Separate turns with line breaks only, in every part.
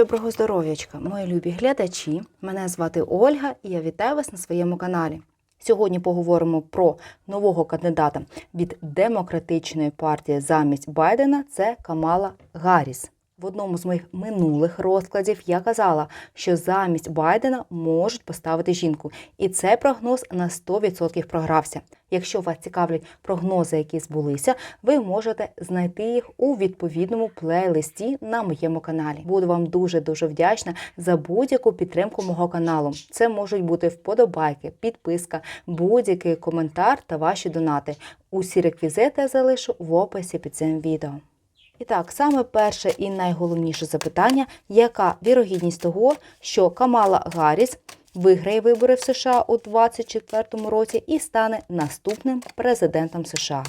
Доброго здоров'ячка, мої любі глядачі. Мене звати Ольга і я вітаю вас на своєму каналі. Сьогодні поговоримо про нового кандидата від демократичної партії замість Байдена. Це Камала Гарріс. В одному з моїх минулих розкладів я казала, що замість Байдена можуть поставити жінку, і цей прогноз на 100% програвся. Якщо вас цікавлять прогнози, які збулися, ви можете знайти їх у відповідному плейлисті на моєму каналі. Буду вам дуже дуже вдячна за будь-яку підтримку мого каналу. Це можуть бути вподобайки, підписка, будь-який коментар та ваші донати. Усі реквізити я залишу в описі під цим відео. І так, саме перше і найголовніше запитання: яка вірогідність того, що Камала Гарріс виграє вибори в США у 2024 році і стане наступним президентом США?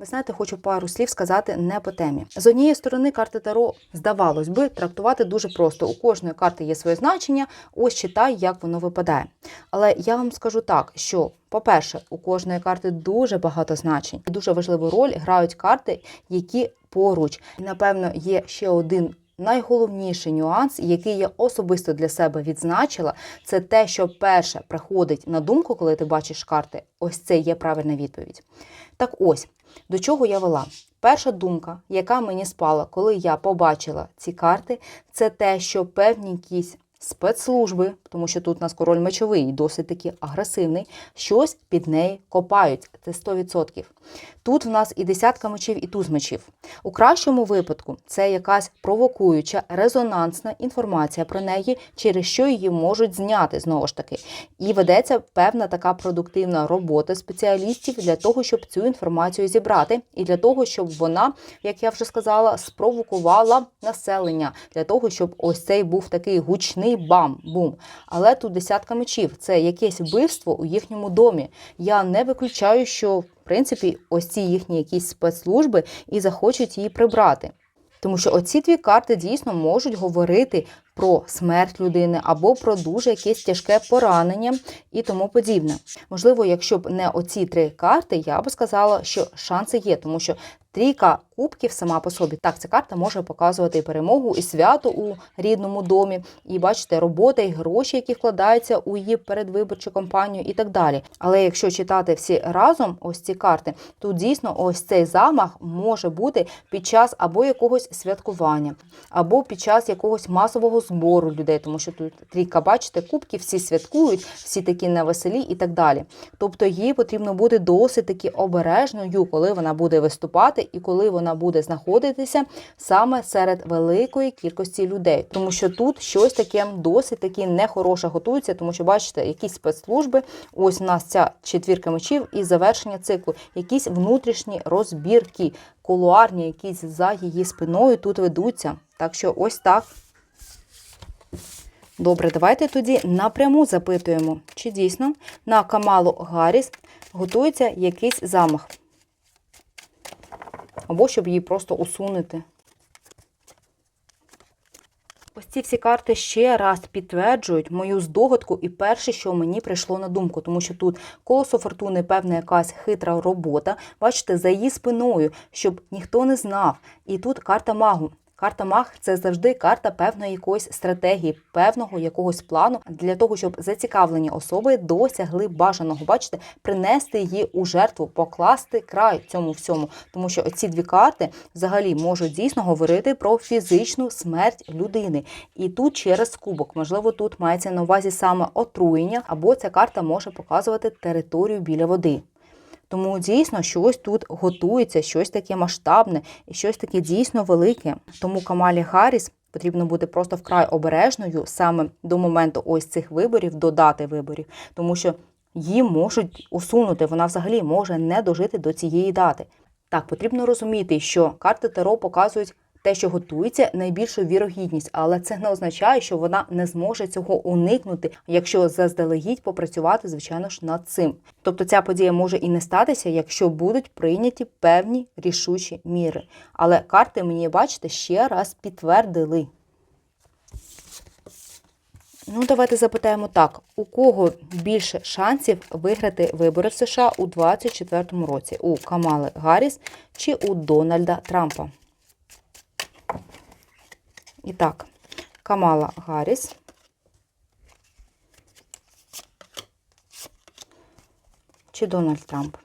Ви знаєте, хочу пару слів сказати не по темі. З однієї сторони, карти Таро, здавалось би, трактувати дуже просто. У кожної карти є своє значення, ось читай, як воно випадає. Але я вам скажу так, що, по-перше, у кожної карти дуже багато значень. І дуже важливу роль грають карти, які поруч. І, напевно, є ще один. Найголовніший нюанс, який я особисто для себе відзначила, це те, що перше приходить на думку, коли ти бачиш карти. Ось це є правильна відповідь. Так ось, до чого я вела? Перша думка, яка мені спала, коли я побачила ці карти, це те, що певні якісь спецслужби, тому що тут у нас король мечовий, досить таки агресивний, щось під неї копають. Це 100%. Тут в нас і десятка мечів, і туз мечів. У кращому випадку це якась провокуюча, резонансна інформація про неї, через що її можуть зняти знову ж таки. І ведеться певна така продуктивна робота спеціалістів для того, щоб цю інформацію зібрати, і для того, щоб вона, як я вже сказала, спровокувала населення для того, щоб ось цей був такий гучний бам-бум. Але тут десятка мечів це якесь вбивство у їхньому домі. Я не виключаю, що в принципі ось ці їхні якісь спецслужби і захочуть її прибрати. Тому що оці дві карти дійсно можуть говорити про смерть людини або про дуже якесь тяжке поранення і тому подібне. Можливо, якщо б не оці три карти, я б сказала, що шанси є, тому що трійка кубків сама по собі. Так, ця карта може показувати і перемогу, і свято у рідному домі, і бачите, робота і гроші, які вкладаються у її передвиборчу кампанію, і так далі. Але якщо читати всі разом, ось ці карти, то дійсно ось цей замах може бути під час або якогось святкування, або під час якогось масового збору людей, тому що тут трійка, бачите, кубки всі святкують, всі такі на веселі і так далі. Тобто їй потрібно бути досить таки обережною, коли вона буде виступати і коли вона буде знаходитися саме серед великої кількості людей, тому що тут щось таке досить таки нехороше готується, тому що бачите, якісь спецслужби. Ось у нас ця четвірка мечів і завершення циклу, якісь внутрішні розбірки, кулуарні, якісь за її спиною тут ведуться. Так що ось так. Добре, давайте тоді напряму запитуємо, чи дійсно на Камалу Гарріс готується якийсь замах. Або щоб її просто усунути. Ось ці всі карти ще раз підтверджують мою здогадку і перше, що мені прийшло на думку, тому що тут колесо фортуни, певна якась хитра робота. Бачите, за її спиною, щоб ніхто не знав. І тут карта магу. Карта Маг це завжди карта певної якоїсь стратегії, певного якогось плану для того, щоб зацікавлені особи досягли бажаного, бачите, принести її у жертву, покласти край цьому всьому. Тому що ці дві карти взагалі можуть дійсно говорити про фізичну смерть людини. І тут через кубок, можливо, тут мається на увазі саме отруєння, або ця карта може показувати територію біля води. Тому дійсно щось тут готується, щось таке масштабне і щось таке дійсно велике. Тому Камалі Гарріс потрібно бути просто вкрай обережною саме до моменту ось цих виборів, до дати виборів, тому що її можуть усунути. Вона взагалі може не дожити до цієї дати. Так, потрібно розуміти, що карти Таро показують те, що готується, найбільшу вірогідність, але це не означає, що вона не зможе цього уникнути, якщо заздалегідь попрацювати, звичайно ж, над цим. Тобто ця подія може і не статися, якщо будуть прийняті певні рішучі міри. Але карти мені, бачите, ще раз підтвердили. Ну, давайте запитаємо так: у кого більше шансів виграти вибори в США у 2024 році? У Камали Гарріс чи у Дональда Трампа? І так, Камала Гаррис. Чи Дональд Трамп?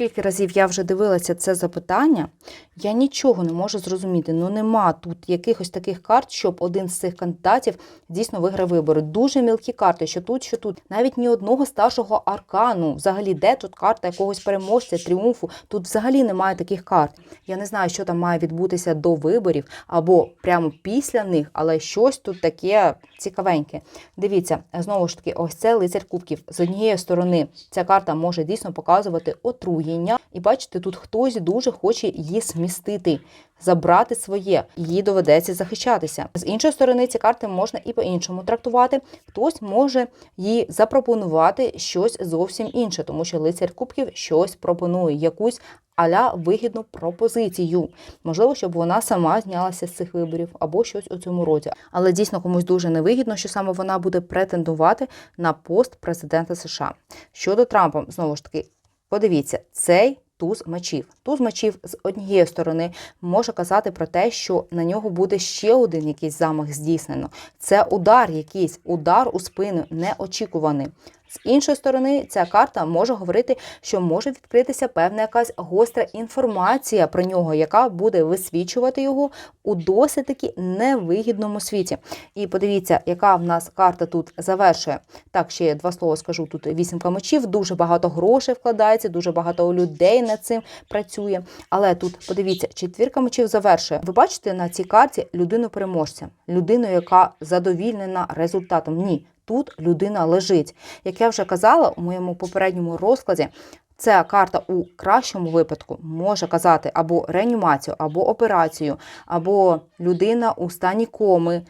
Скільки разів я вже дивилася це запитання, я нічого не можу зрозуміти. Ну нема тут якихось таких карт, щоб один з цих кандидатів дійсно виграв вибори. Дуже мілкі карти, що тут, що тут. Навіть ні одного старшого аркану. Взагалі, де тут карта якогось переможця, тріумфу? Тут взагалі немає таких карт. Я не знаю, що там має відбутися до виборів або прямо після них, але щось тут таке цікавеньке. Дивіться, знову ж таки, ось це лицар кубків. З однієї сторони, ця карта може дійсно показувати отруєння, і бачите, тут хтось дуже хоче її змістити, забрати своє, їй доведеться захищатися. З іншої сторони, ці карти можна і по-іншому трактувати. Хтось може їй запропонувати щось зовсім інше, тому що лицар кубків щось пропонує, якусь аля вигідну пропозицію. Можливо, щоб вона сама знялася з цих виборів або щось у цьому роді. Але дійсно комусь дуже невигідно, що саме вона буде претендувати на пост президента США. Щодо Трампа, знову ж таки, подивіться, цей. Туз мечів. Туз мечів з однієї сторони може казати про те, що на нього буде ще один якийсь замах здійснено. Це удар, якийсь удар у спину неочікуваний. З іншої сторони, ця карта може говорити, що може відкритися певна якась гостра інформація про нього, яка буде висвічувати його у досить таки невигідному світі. І подивіться, яка в нас карта тут завершує. Так, ще два слова скажу: тут вісімка мечів, дуже багато грошей вкладається, дуже багато людей над цим працює. Але тут подивіться, четвірка мечів завершує. Ви бачите на цій карті людину переможця, людину, яка задовільнена результатом. Ні. Тут людина лежить. Як я вже казала у моєму попередньому розкладі, ця карта у кращому випадку може казати або реанімацію, або операцію, або людина у стані коми,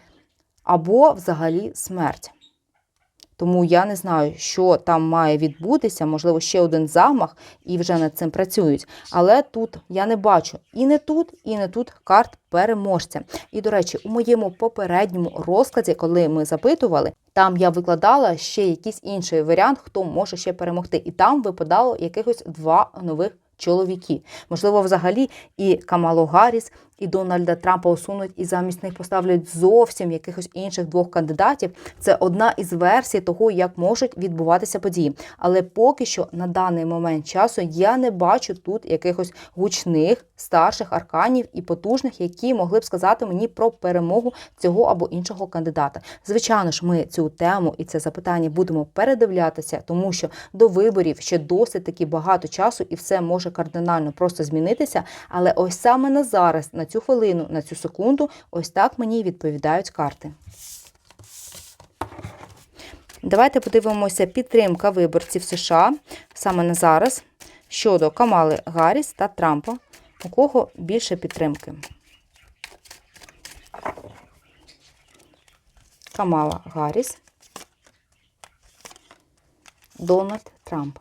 або взагалі смерть. Тому я не знаю, що там має відбутися, можливо, ще один замах, і вже над цим працюють. Але тут я не бачу і не тут, і не тут карт переможця. І, до речі, у моєму попередньому розкладі, коли ми запитували, там я викладала ще якийсь інший варіант, хто може ще перемогти. І там випадало якихось два нових чоловіки. Можливо, взагалі і Камалу Гарріс, і Дональда Трампа усунуть і замість них поставлять зовсім якихось інших двох кандидатів. Це одна із версій того, як можуть відбуватися події. Але поки що на даний момент часу я не бачу тут якихось гучних старших арканів і потужних, які могли б сказати мені про перемогу цього або іншого кандидата. Звичайно ж, ми цю тему і це запитання будемо передивлятися, тому що до виборів ще досить таки багато часу, і все може кардинально просто змінитися. Але ось саме на зараз, на цю хвилину, на цю секунду, ось так мені відповідають карти. Давайте подивимося підтримка виборців США саме на зараз щодо Камали Гарріс та Трампа. У кого більше підтримки? Камала Гарріс, Дональд Трамп.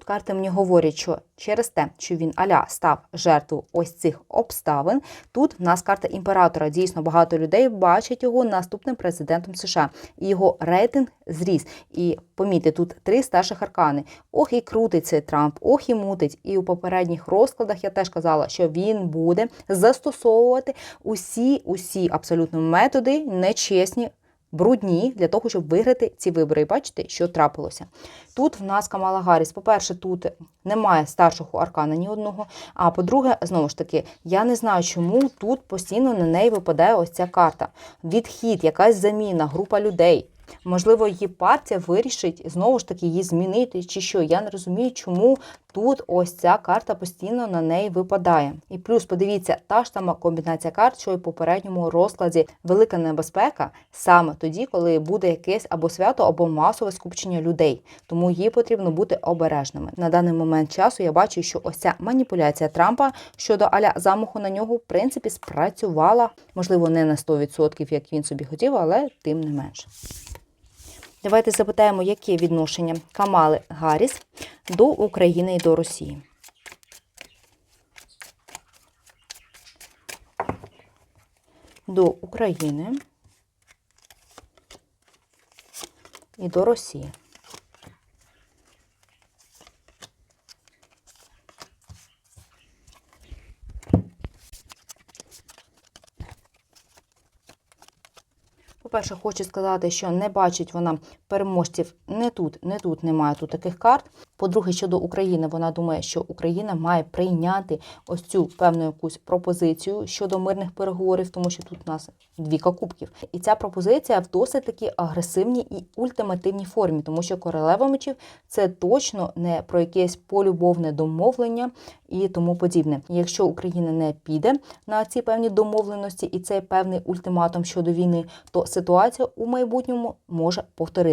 Тут карти мені говорять, що через те, що він аля став жертвою ось цих обставин, тут в нас карта імператора. Дійсно, багато людей бачать його наступним президентом США. І його рейтинг зріс. І помітьте, тут три старших аркани. Ох, і крутить цей Трамп, ох і мутить. І у попередніх розкладах я теж казала, що він буде застосовувати усі, усі абсолютно методи нечесні брудні для того, щоб виграти ці вибори. І бачите, що трапилося. Тут в нас Камала Гарріс. По-перше, тут немає старшого аркана ні одного. А по-друге, знову ж таки, я не знаю, чому тут постійно на неї випадає ось ця карта. Відхід, якась заміна, група людей. Можливо, її партія вирішить знову ж таки її змінити чи що. Я не розумію, чому тут ось ця карта постійно на неї випадає. І плюс, подивіться, та ж сама комбінація карт, що й в попередньому розкладі велика небезпека саме тоді, коли буде якесь або свято, або масове скупчення людей. Тому їй потрібно бути обережними. На даний момент часу я бачу, що ось ця маніпуляція Трампа щодо аля замаху на нього, в принципі, спрацювала. Можливо, не на 100%, як він собі хотів, але тим не менше. Давайте запитаємо, яке відношення Камали Гарріс до України і до Росії. До України і до Росії. По-перше, хочу сказати, що не бачить вона переможців не тут, не тут немає тут таких карт. По-друге, щодо України, вона думає, що Україна має прийняти ось цю певну якусь пропозицію щодо мирних переговорів, тому що тут у нас двіка кубків. І ця пропозиція в досить таки агресивній і ультимативній формі, тому що королева мечів це точно не про якесь полюбовне домовлення і тому подібне. Якщо Україна не піде на ці певні домовленості і цей певний ультиматум щодо війни, то ситуація у майбутньому може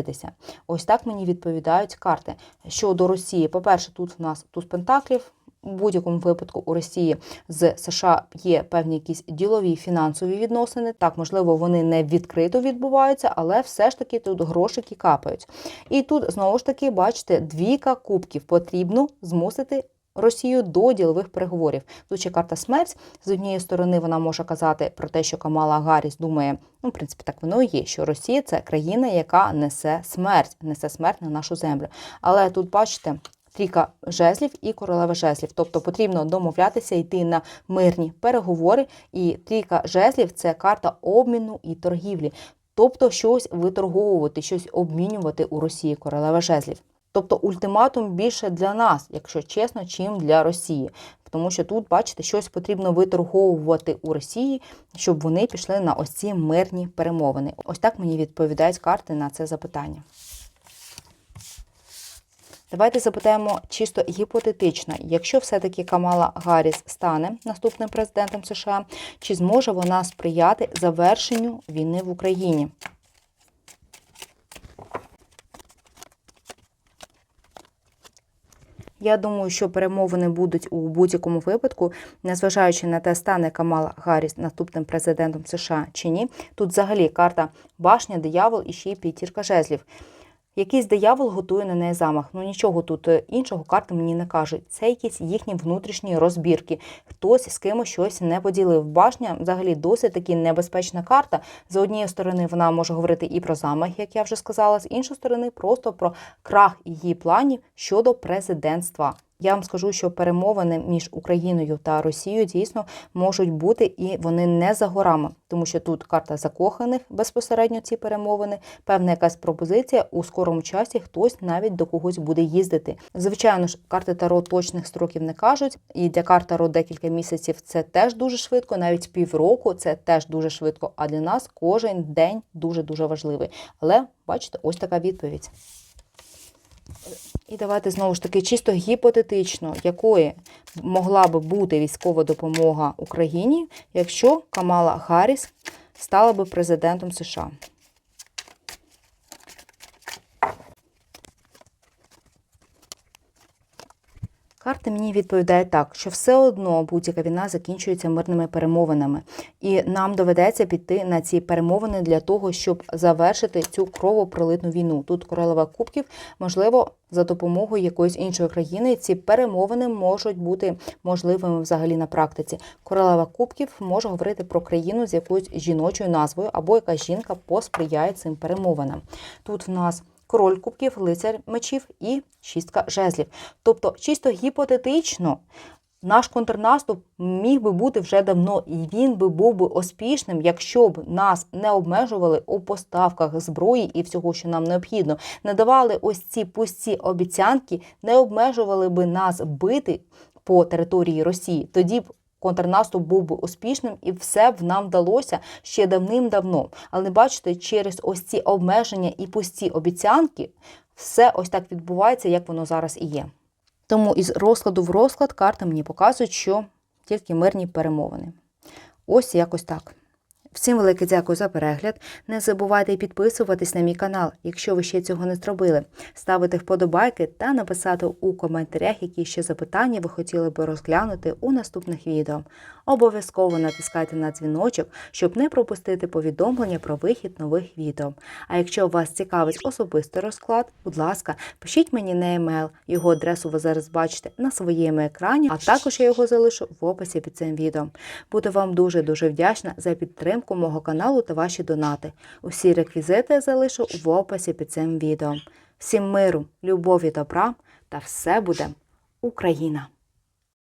повторитися. Ось так мені відповідають карти. Щодо Росії, по-перше, тут в нас туз пентаклів. У будь-якому випадку у Росії з США є певні якісь ділові фінансові відносини. Так, можливо, вони не відкрито відбуваються, але все ж таки тут грошики капають. І тут знову ж таки, бачите, двійка кубків потрібно змусити. Росію до ділових переговорів. Тут ще карта смерть. З однієї сторони вона може казати про те, що Камала Гарріс думає, ну, в принципі, так воно і є, що Росія це країна, яка несе смерть, несе смерть на нашу землю. Але тут, бачите, трійка жезлів і королева жезлів. Тобто потрібно домовлятися, йти на мирні переговори. І трійка жезлів це карта обміну і торгівлі. Тобто щось виторговувати, щось обмінювати у Росії королева жезлів. Тобто ультиматум більше для нас, якщо чесно, чим для Росії. Тому що тут, бачите, щось потрібно виторговувати у Росії, щоб вони пішли на ось ці мирні перемовини. Ось так мені відповідають карти на це запитання. Давайте запитаємо чисто гіпотетично, якщо все-таки Камала Гарріс стане наступним президентом США, чи зможе вона сприяти завершенню війни в Україні? Я думаю, що перемовини будуть у будь-якому випадку, незважаючи на те, стане Камала Гарріс наступним президентом США чи ні. Тут взагалі карта башня, диявол і ще й п'ятірка жезлів. Якийсь диявол готує на неї замах. Ну нічого тут е, іншого карти мені не кажуть. Це якісь їхні внутрішні розбірки. Хтось з кимось щось не поділив. Башня взагалі досить таки небезпечна карта. З однієї сторони вона може говорити і про замах, як я вже сказала, з іншої сторони, просто про крах її планів щодо президентства. Я вам скажу, що перемовини між Україною та Росією дійсно можуть бути і вони не за горами, тому що тут карта закоханих безпосередньо ці перемовини, певна якась пропозиція у скорому часі хтось навіть до когось буде їздити. Звичайно ж, карти Таро точних строків не кажуть, і для карт Таро декілька місяців це теж дуже швидко, навіть півроку це теж дуже швидко. А для нас кожен день дуже дуже важливий. Але бачите, ось така відповідь. І давайте знову ж таки чисто гіпотетично, якої могла би бути військова допомога Україні, якщо Камала Гарріс стала би президентом США. Карти мені відповідають так, що все одно будь-яка війна закінчується мирними перемовинами, і нам доведеться піти на ці перемовини для того, щоб завершити цю кровопролитну війну. Тут королева кубків, можливо, за допомогою якоїсь іншої країни ці перемовини можуть бути можливими взагалі на практиці. Королева кубків може говорити про країну з якоюсь жіночою назвою, або яка жінка посприяє цим перемовинам. Тут в нас король кубків, лицар мечів і шістка жезлів. Тобто, чисто гіпотетично. Наш контрнаступ міг би бути вже давно, і він би був би успішним, якщо б нас не обмежували у поставках зброї і всього, що нам необхідно, не давали ось ці пусті обіцянки, не обмежували би нас бити по території Росії. Тоді б контрнаступ був би успішним і все б нам вдалося ще давним-давно. Але бачите, через ось ці обмеження і пусті обіцянки все ось так відбувається, як воно зараз і є. Тому із розкладу в розклад карти мені показують, що тільки мирні перемовини. Ось якось так. Всім велике дякую за перегляд. Не забувайте підписуватись на мій канал, якщо ви ще цього не зробили, ставити вподобайки та написати у коментарях, які ще запитання ви хотіли би розглянути у наступних відео. Обов'язково натискайте на дзвіночок, щоб не пропустити повідомлення про вихід нових відео. А якщо вас цікавить особистий розклад, будь ласка, пишіть мені на емейл. Його адресу ви зараз бачите на своєму екрані, а також я його залишу в описі під цим відео. Буду вам дуже дуже вдячна за підтримку мого каналу та ваші донати. Усі реквізити я залишу в описі під цим відео. Всім миру, любові, добра та все буде Україна!